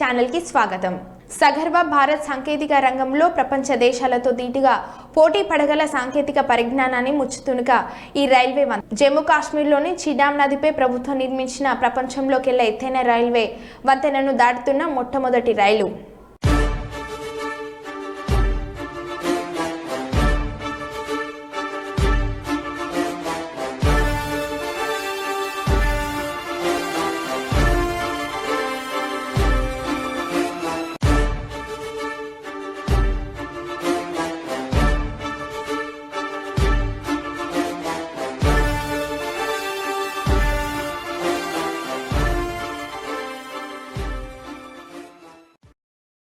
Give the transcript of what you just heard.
Channel ఛానల్కి స్వాగతం. సగర్వ భారత్ సాంకేతిక రంగంలో ప్రపంచ దేశాలతో ధీటుగా పోటీ పడగల సాంకేతిక పరిజ్ఞానాన్ని ముచ్చుతునుక ఈ రైల్వే వన్ జమ్మూ కాశ్మీర్లోని చిడామ్ నదిపై ప్రభుత్వం నిర్మించిన ప్రపంచంలోకెల్లా ఎత్తైన రైల్వే వంతెనను దాటుతున్న మొట్టమొదటి రైలు.